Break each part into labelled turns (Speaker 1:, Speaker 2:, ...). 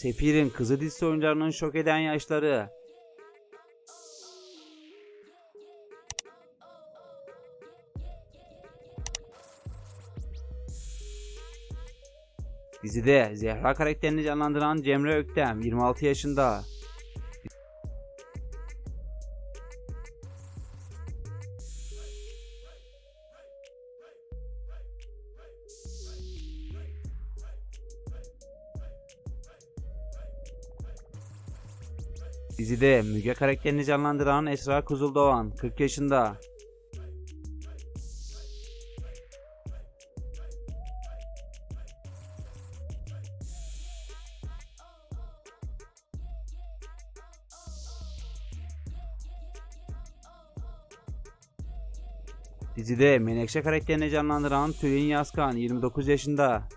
Speaker 1: Sefir'in kızı dizisi oyuncularının şok eden yaşları. Dizide Zehra karakterini canlandıran Cemre Öktem 26 yaşında. Dizide Müge karakterini canlandıran Esra Kuzuldoğan 40 yaşında. Dizide Menekşe karakterini canlandıran Tülin Yazkan 29 yaşında.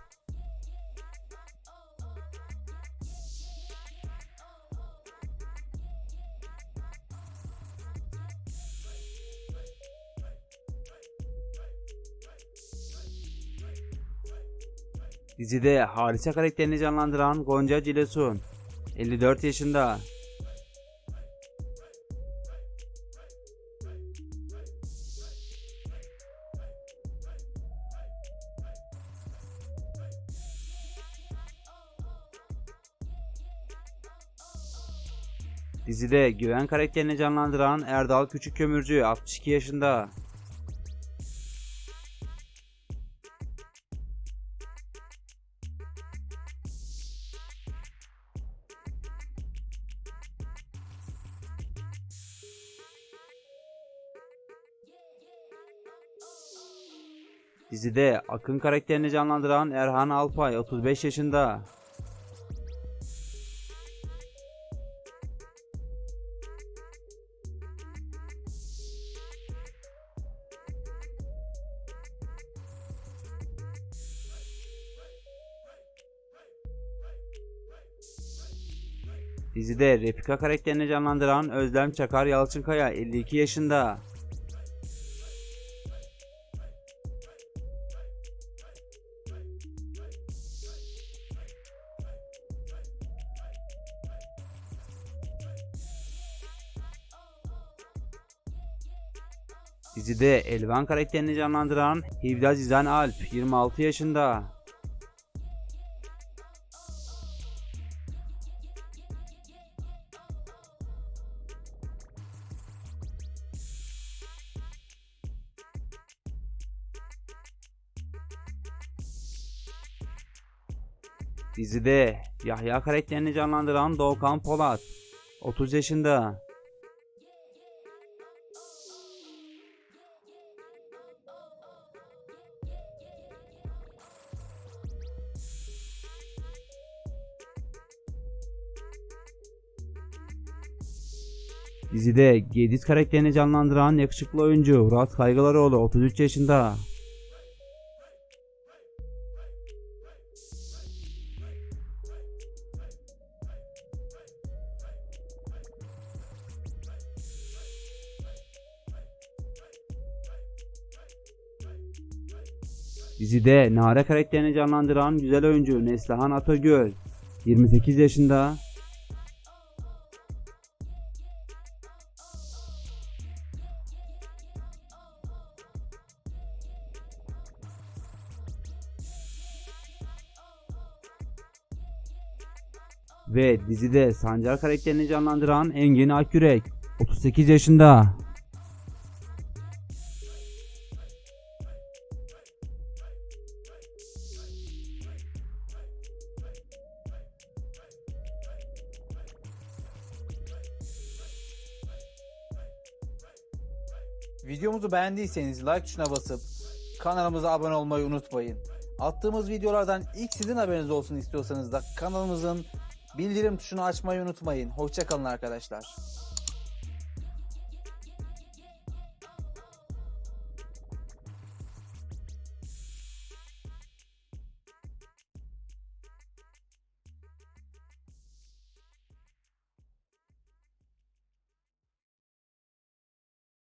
Speaker 1: Dizide Halise karakterini canlandıran Gonca Cilesun 54 yaşında. Dizide Güven karakterini canlandıran Erdal Küçükkömürcü 62 yaşında. Dizide Akın karakterini canlandıran Erhan Alpay 35 yaşında. Dizide Refika karakterini canlandıran Özlem Çakar Yalçınkaya 52 yaşında. Dizide Elvan karakterini canlandıran Hivda Zizan Alp 26 yaşında. Dizide Yahya karakterini canlandıran Doğukan Polat 30 yaşında. Dizide Gediz karakterini canlandıran yakışıklı oyuncu Murat Kaygılaroğlu 33 yaşında. Dizide Nare karakterini canlandıran güzel oyuncu Neslihan Atagöl 28 yaşında. Ve dizide Sancar karakterini canlandıran Engin Akyürek 38 yaşında.
Speaker 2: Videomuzu beğendiyseniz like tuşuna basıp kanalımıza abone olmayı unutmayın. Attığımız videolardan ilk sizin haberiniz olsun istiyorsanız da kanalımızın bildirim tuşunu açmayı unutmayın. Hoşçakalın arkadaşlar.